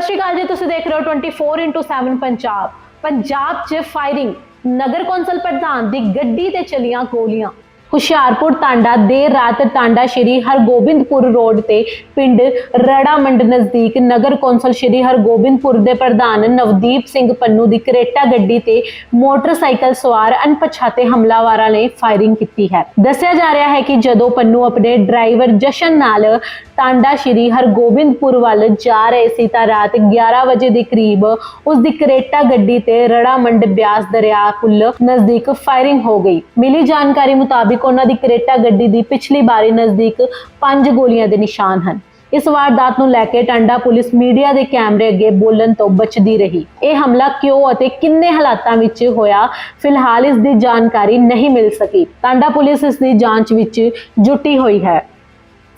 ਸਤਿ ਸ਼੍ਰੀ ਅਕਾਲ ਜੀ, ਤੁਸੀਂ ਦੇਖ ਰਹੇ ਹੋ 24x7 ਪੰਜਾਬ। ਪੰਜਾਬ 'ਚ ਫਾਇਰਿੰਗ ਨਗਰ ਕੌਂਸਲ ਪ੍ਰਧਾਨ ਦੀ ਗੱਡੀ ਤੇ ਚਲੀਆਂ ਗੋਲੀਆਂ। ਹੁਸ਼ਿਆਰਪੁਰ ਟਾਂਡਾ, ਦੇਰ ਰਾਤ ਟਾਂਡਾ ਸ਼੍ਰੀ ਹਰਗੋਬਿੰਦਪੁਰ ਰੋਡ ਤੇ ਪਿੰਡ ਰੜਾ ਮੰਡ ਨਜ਼ਦੀਕ ਨਗਰ ਕੌਂਸਲ ਸ਼੍ਰੀ ਹਰਗੋਬਿੰਦਪੁਰ ਦੇ ਪ੍ਰਧਾਨ ਨਵਦੀਪ ਸਿੰਘ ਪੰਨੂ ਦੀ ਕਰੇਟਾ ਗੱਡੀ ਤੇ ਮੋਟਰਸਾਈਕਲ ਸਵਾਰ ਅਣਪਛਾਤੇ ਹਮਲਾਵਰਾਂ ਨੇ ਫਾਇਰਿੰਗ ਕੀਤੀ ਹੈ। ਦੱਸਿਆ ਜਾ ਰਿਹਾ ਹੈ ਕਿ ਜਦੋਂ ਪੰਨੂ ਆਪਣੇ ਡਰਾਈਵਰ ਜਸ਼ਨ ਨਾਲ ਟਾਂਡਾ ਸ਼੍ਰੀ ਹਰਗੋਬਿੰਦਪੁਰ ਵੱਲ ਜਾ ਰਹੇ ਸੀ ਤਾਂ ਰਾਤ 11 ਵਜੇ ਦੇ ਕਰੀਬ ਉਸ ਦੀ ਕਰੇਟਾ ਗੱਡੀ ਤੇ ਰੜਾ ਮੰਡ ਬਿਆਸ ਦਰਿਆ ਪੁੱਲ ਨਜ਼ਦੀਕ ਫਾਇਰਿੰਗ ਹੋ ਗਈ। ਮਿਲੀ ਜਾਣਕਾਰੀ ਮੁਤਾਬਿਕ ਉਹਨਾਂ ਦੀ ਕਰੇਟਾ ਗੱਡੀ ਦੀ ਪਿਛਲੀ ਬਾਰੀ ਨਜ਼ਦੀਕ ਪੰਜ ਗੋਲੀਆਂ ਦੇ ਨਿਸ਼ਾਨ ਹਨ। ਇਸ ਵਾਰਦਾਤ ਨੂੰ ਲੈ ਕੇ ਟਾਂਡਾ ਪੁਲਿਸ ਮੀਡੀਆ ਦੇ ਕੈਮਰੇ ਅੱਗੇ ਬੋਲਣ ਤੋਂ ਬਚਦੀ ਰਹੀ। ਇਹ ਹਮਲਾ ਕਿਉਂ ਅਤੇ ਕਿੰਨੇ ਹਾਲਾਤਾਂ ਵਿੱਚ ਹੋਇਆ, ਫਿਲਹਾਲ ਇਸ ਦੀ ਜਾਣਕਾਰੀ ਨਹੀਂ ਮਿਲ ਸਕੀ। ਟਾਂਡਾ ਪੁਲਿਸ ਇਸ ਦੀ ਜਾਂਚ ਵਿੱਚ ਜੁਟੀ ਹੋਈ ਹੈ।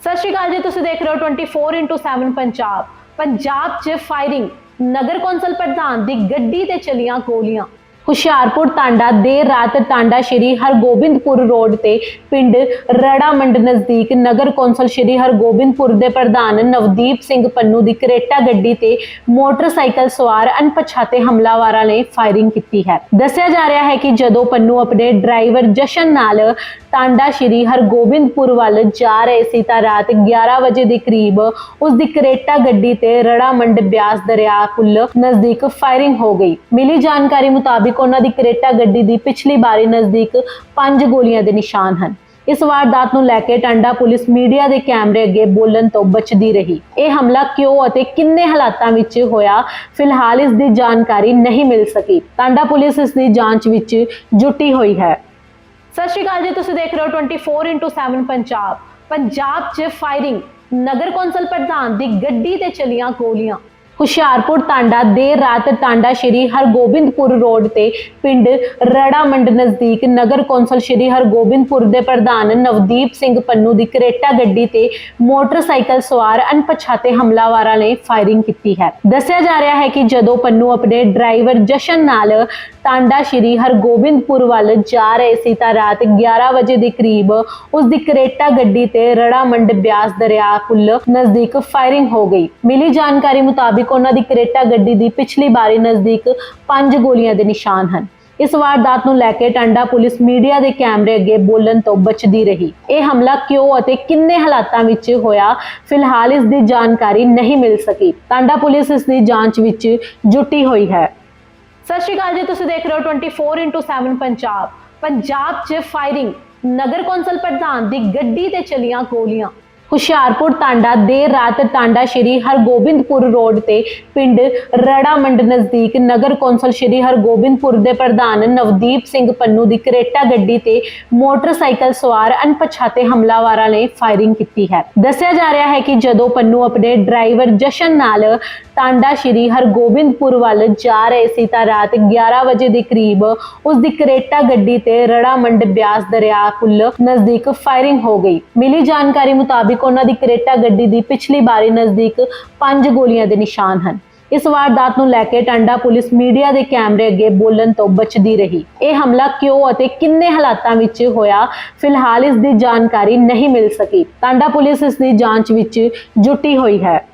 ਸਤਿ ਸ਼੍ਰੀ ਅਕਾਲ ਜੀ, ਤੁਸੀਂ ਦੇਖ ਰਹੇ ਹੋ 24x7 ਪੰਜਾਬ। ਪੰਜਾਬ 'ਚ ਫਾਇਰਿੰਗ ਨਗਰ ਕੌਂਸਲ ਪ੍ਰਧਾਨ ਦੀ ਗੱਡੀ ਤੇ ਚਲੀਆਂ ਗੋਲੀਆਂ। ਹੁਸ਼ਿਆਰਪੁਰ ਟਾਂਡਾ, ਦੇਰ ਰਾਤ ਟਾਂਡਾ ਸ਼੍ਰੀ ਹਰਗੋਬਿੰਦਪੁਰ ਰੋਡ ਤੇ ਪਿੰਡ ਰੜਾ ਮੰਡ ਨਜ਼ਦੀਕ ਨਗਰ ਕੌਂਸਲ ਸ਼੍ਰੀ ਹਰਗੋਬਿੰਦਪੁਰ ਦੇ ਪ੍ਰਧਾਨ ਨਵਦੀਪ ਸਿੰਘ ਪੰਨੂ ਦੀ ਕਰੇਟਾ ਗੱਡੀ ਤੇ ਮੋਟਰਸਾਈਕਲ ਸਵਾਰ ਅਣਪਛਾਤੇ ਹਮਲਾਵਰਾਂ ਨੇ ਫਾਇਰਿੰਗ ਕੀਤੀ ਹੈ। ਦੱਸਿਆ ਜਾ ਰਿਹਾ ਹੈ ਕਿ ਜਦੋਂ ਪੰਨੂ ਆਪਣੇ ਡਰਾਈਵਰ ਜਸ਼ਨ ਨਾਲ ਟਾਂਡਾ ਸ਼੍ਰੀ ਹਰਗੋਬਿੰਦਪੁਰ ਵੱਲ ਜਾ ਰਹੇ ਸੀ ਤਾਂ ਰਾਤ 11 ਵਜੇ ਦੇ ਕਰੀਬ ਉਸ ਦੀ ਕਰੇਟਾ ਗੱਡੀ ਤੇ ਰੜਾ ਮੰਡ ਬਿਆਸ ਦਰਿਆ ਪੁੱਲ ਨਜ਼ਦੀਕ ਫਾਇਰਿੰਗ ਹੋ ਗਈ। ਮਿਲੀ ਜਾਣਕਾਰੀ ਮੁਤਾਬਿਕ ਉਹਨਾਂ ਦੀ ਕਰੇਟਾ ਗੱਡੀ ਦੀ ਪਿਛਲੀ ਬਾਰੀ ਨਜ਼ਦੀਕ ਪੰਜ ਗੋਲੀਆਂ ਦੇ ਨਿਸ਼ਾਨ ਹਨ। ਇਸ ਵਾਰਦਾਤ ਨੂੰ ਲੈ ਕੇ ਟਾਂਡਾ ਪੁਲਿਸ ਮੀਡੀਆ ਦੇ ਕੈਮਰੇ ਅੱਗੇ ਬੋਲਣ ਤੋਂ ਬਚਦੀ ਰਹੀ। ਇਹ ਹਮਲਾ ਕਿਉਂ ਅਤੇ ਕਿੰਨੇ ਹਾਲਾਤਾਂ ਵਿੱਚ ਹੋਇਆ, ਫਿਲਹਾਲ ਇਸ ਦੀ ਜਾਣਕਾਰੀ ਨਹੀਂ ਮਿਲ ਸਕੀ। ਟਾਂਡਾ ਪੁਲਿਸ ਇਸ ਦੀ ਜਾਂਚ ਵਿੱਚ ਜੁਟੀ ਹੋਈ ਹੈ। ਸਤਿ ਸ਼੍ਰੀ ਅਕਾਲ ਜੀ, ਤੁਸੀਂ ਦੇਖ ਰਹੇ ਹੋ 24x7 ਪੰਜਾਬ। ਪੰਜਾਬ 'ਚ ਫਾਇਰਿੰਗ ਨਗਰ ਕੌਂਸਲ ਪ੍ਰਧਾਨ ਦੀ ਗੱਡੀ ਤੇ ਚਲੀਆਂ ਗੋਲੀਆਂ। ਹੁਸ਼ਿਆਰਪੁਰ ਟਾਂਡਾ, ਦੇਰ ਰਾਤ ਟਾਂਡਾ ਸ਼੍ਰੀ ਹਰਗੋਬਿੰਦਪੁਰ ਰੋਡ ਤੇ ਪਿੰਡ ਰੜਾ ਮੰਡ ਨਜ਼ਦੀਕ ਨਗਰ ਕੌਂਸਲ ਸ਼੍ਰੀ ਹਰਗੋਬਿੰਦਪੁਰ ਦੇ ਪ੍ਰਧਾਨ ਨਵਦੀਪ ਸਿੰਘ ਪੰਨੂ ਦੀ ਕਰੇਟਾ ਗੱਡੀ ਤੇ ਮੋਟਰਸਾਈਕਲ ਸਵਾਰ ਅਣਪਛਾਤੇ ਹਮਲਾਵਰਾਂ ਨੇ ਫਾਇਰਿੰਗ ਕੀਤੀ ਹੈ। ਦੱਸਿਆ ਜਾ ਰਿਹਾ ਹੈ ਕਿ ਜਦੋਂ ਪੰਨੂ ਆਪਣੇ ਡਰਾਈਵਰ ਜਸ਼ਨ ਨਾਲ ਟਾਂਡਾ ਸ਼੍ਰੀ ਹਰਗੋਬਿੰਦਪੁਰ ਵੱਲ ਜਾ ਰਹੇ ਸੀ ਤਾਂ ਰਾਤ 11 ਵਜੇ ਦੇ ਕਰੀਬ ਉਸ ਦੀ ਕਰੇਟਾ ਗੱਡੀ ਤੇ ਰੜਾ ਮੰਡ ਬਿਆਸ ਦਰਿਆ ਪੁੱਲ ਨਜ਼ਦੀਕ ਫਾਇਰਿੰਗ ਹੋ ਗਈ। ਮਿਲੀ ਜਾਣਕਾਰੀ ਮੁਤਾਬਕ ਮੁਤਾਬਿਕ ਉਹਨਾਂ ਦੀ ਕਰੇਟਾ ਗੱਡੀ ਦੀ ਪਿਛਲੀ ਬਾਰੀ ਨਜ਼ਦੀਕ ਪੰਜ ਗੋਲੀਆਂ ਦੇ ਨਿਸ਼ਾਨ ਹਨ। ਇਸ ਵਾਰਦਾਤ ਨੂੰ ਲੈ ਕੇ ਟਾਂਡਾ ਪੁਲਿਸ ਮੀਡੀਆ ਦੇ ਕੈਮਰੇ ਅੱਗੇ ਬੋਲਣ ਤੋਂ ਬਚਦੀ ਰਹੀ। ਇਹ ਹਮਲਾ ਕਿਉਂ ਅਤੇ ਕਿੰਨੇ ਹਾਲਾਤਾਂ ਵਿੱਚ ਹੋਇਆ, ਫਿਲਹਾਲ ਇਸ ਦੀ ਜਾਣਕਾਰੀ ਨਹੀਂ ਮਿਲ ਸਕੀ। ਟਾਂਡਾ ਪੁਲਿਸ ਇਸ ਦੀ ਜਾਂਚ ਵਿੱਚ ਜੁਟੀ ਹੋਈ ਹੈ। ਸਤਿ ਸ਼੍ਰੀ ਅਕਾਲ ਜੀ, ਤੁਸੀਂ ਦੇਖ ਰਹੇ ਹੋ 24x7 ਪੰਜਾਬ। ਪੰਜਾਬ 'ਚ ਫਾਇਰਿੰਗ ਨਗਰ ਕੌਂਸਲ ਪ੍ਰਧਾਨ ਦੀ ਗੱਡੀ ਤੇ ਚਲੀਆਂ ਗੋਲੀਆਂ। ਹੁਸ਼ਿਆਰਪੁਰ ਟਾਂਡਾ ਦੇਰ ਰਾਤ ਟਾਂਡਾ ਸ਼੍ਰੀ ਹਰਗੋਬਿੰਦਪੁਰ ਰੋਡ ਤੇ ਪਿੰਡ ਰੜਾ ਮੰਡ ਨਜ਼ਦੀਕ ਨਗਰ ਕੌਂਸਲ ਸ਼੍ਰੀ ਹਰਗੋਬਿੰਦਪੁਰ ਦੇ ਪ੍ਰਧਾਨ ਨਵਦੀਪ ਸਿੰਘ ਪੰਨੂ ਦੀ ਕਰੇਟਾ ਗੱਡੀ ਤੇ ਮੋਟਰਸਾਈਕਲ ਸਵਾਰ ਅਣਪਛਾਤੇ ਹਮਲਾਵਰਾਂ ਨੇ ਫਾਇਰਿੰਗ ਕੀਤੀ ਹੈ। ਦੱਸਿਆ ਜਾ ਰਿਹਾ ਹੈ ਕਿ ਜਦੋਂ ਪੰਨੂ ਆਪਣੇ ਡਰਾਈਵਰ ਜਸ਼ਨ ਨਾਲ ਟਾਂਡਾ ਸ਼੍ਰੀ ਹਰਗੋਬਿੰਦਪੁਰ ਵੱਲ ਜਾ ਰਹੇ ਸੀ ਤਾਂ ਰਾਤ 11 ਵਜੇ ਦੇ ਕਰੀਬ ਉਸ ਦੀ ਕਰੇਟਾ ਗੱਡੀ ਤੇ ਰੜਾਮੰਡ ਬਿਆਸ ਦਰਿਆ ਪੁੱਲ ਨਜ਼ਦੀਕ ਫਾਇਰਿੰਗ ਹੋ ਗਈ। ਮਿਲੀ ਜਾਣਕਾਰੀ ਮੁਤਾਬਿਕ ਉਹਨਾਂ ਦੀ ਕਰੇਟਾ ਗੱਡੀ ਦੀ ਪਿਛਲੀ ਬਾਰੀ ਨਜ਼ਦੀਕ ਪੰਜ ਗੋਲੀਆਂ ਦੇ ਨਿਸ਼ਾਨ ਹਨ। ਇਸ ਵਾਰਦਾਤ ਨੂੰ ਲੈ ਕੇ ਟਾਂਡਾ ਪੁਲਿਸ ਮੀਡੀਆ ਦੇ ਕੈਮਰੇ ਅੱਗੇ ਬੋਲਣ ਤੋਂ ਬਚਦੀ ਰਹੀ। ਇਹ ਹਮਲਾ ਕਿਉਂ ਅਤੇ ਕਿੰਨੇ ਹਾਲਾਤਾਂ ਵਿੱਚ ਹੋਇਆ, ਫਿਲਹਾਲ ਇਸ ਦੀ ਜਾਣਕਾਰੀ ਨਹੀਂ ਮਿਲ ਸਕੀ। ਟਾਂਡਾ ਪੁਲਿਸ ਇਸ ਦੀ ਜਾਂਚ ਵਿੱਚ ਜੁਟੀ ਹੋਈ ਹੈ।